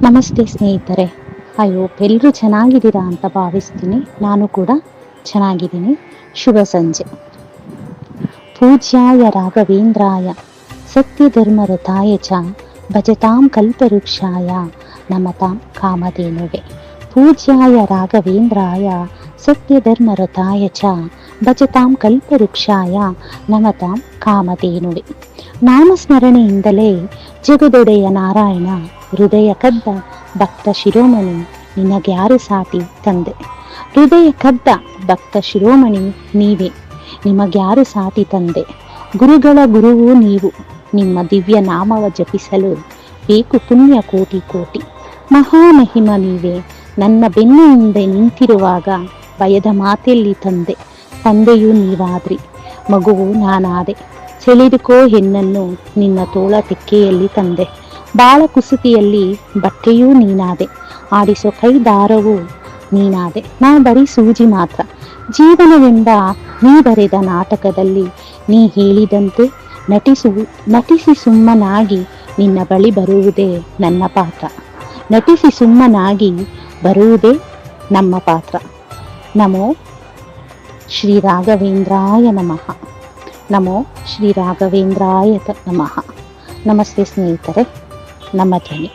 ನಮಸ್ತೆ ಸ್ನೇಹಿತರೆ. ಅಯ್ಯೋ ಎಲ್ಲರೂ ಚೆನ್ನಾಗಿದ್ದೀರಾ ಅಂತ ಭಾವಿಸ್ತೀನಿ. ನಾನು ಕೂಡ ಚೆನ್ನಾಗಿದ್ದೀನಿ. ಶುಭ ಸಂಜೆ. ಪೂಜ್ಯಾಯ ರಾಘವೇಂದ್ರಾಯ ಸತ್ಯಧರ್ಮರತಾಯ ಚ, ಭಜತಾಂ ಕಲ್ಪವೃಕ್ಷಾಯ, ನಮತಾಂ ಕಾಮಧೇನುವೆ. ಪೂಜ್ಯಾಯ ರಾಘವೇಂದ್ರಾಯ ಸತ್ಯಧರ್ಮರತಾಯ ಚ, ಭಜತಾಂ ಕಲ್ಪವೃಕ್ಷಾಯ, ನಮತಾಂ ಕಾಮಧೇನುವೆ. ನಾಮಸ್ಮರಣೆಯಿಂದಲೇ ಜಗದೊಡೆಯ ನಾರಾಯಣ, ಹೃದಯ ಕದ್ದ ಭಕ್ತ ಶಿರೋಮಣಿ ನಿನಗ್ಯಾರು ಸಾಟಿ ತಂದೆ. ಹೃದಯ ಕದ್ದ ಭಕ್ತ ಶಿರೋಮಣಿ ನೀವೇ ನಿಮಗ್ಯಾರು ಸಾಟಿ ತಂದೆ. ಗುರುಗಳ ಗುರುವು ನೀವು, ನಿಮ್ಮ ದಿವ್ಯ ನಾಮವ ಜಪಿಸಲು ಬೇಕು ಪುಣ್ಯ ಕೋಟಿ ಕೋಟಿ. ಮಹಾಮಹಿಮ ನೀವೇ, ನನ್ನ ಬೆನ್ನು ಹಿಂದೆ ನಿಂತಿರುವಾಗ ಭಯದ ಮಾತೆಯಲ್ಲಿ ತಂದೆ, ತಂದೆಯೂ ನೀವಾದ್ರಿ, ಮಗುವು ನಾನಾದೆ. ಸೆಳೆದುಕೋ ಹೆಣ್ಣನ್ನು ನಿನ್ನ ತೋಳ ತೆಕ್ಕೆಯಲ್ಲಿ ತಂದೆ. ಬಾಳ ಕುಸುತಿಯಲ್ಲಿ ಬಟ್ಟೆಯೂ ನೀನಾದೆ. ಆಡಿಸೋ ಕೈ ದಾರವೂ ನೀನಾದೆ. ನಾ ಬರೀ ಸೂಜಿ ಮಾತ್ರ. ಜೀವನವೆಂಬ ನೀ ಬರೆದ ನಾಟಕದಲ್ಲಿ ನೀ ಹೇಳಿದಂತೆ ನಟಿಸು, ನಟಿಸಿ ಸುಮ್ಮನಾಗಿ ನಿನ್ನ ಬಳಿ ಬರುವುದೇ ನನ್ನ ಪಾತ್ರ. ನಟಿಸಿ ಸುಮ್ಮನಾಗಿ ಬರುವುದೇ ನಮ್ಮ ಪಾತ್ರ. ನಮೋ ಶ್ರೀ ರಾಘವೇಂದ್ರಾಯ ನಮಃ. ನಮೋ ಶ್ರೀ ರಾಘವೇಂದ್ರಾಯ ನಮಃ. ನಮಸ್ತೆ ಸ್ನೇಹಿತರೆ ನಮ್ಮ ಧ್ವನಿ.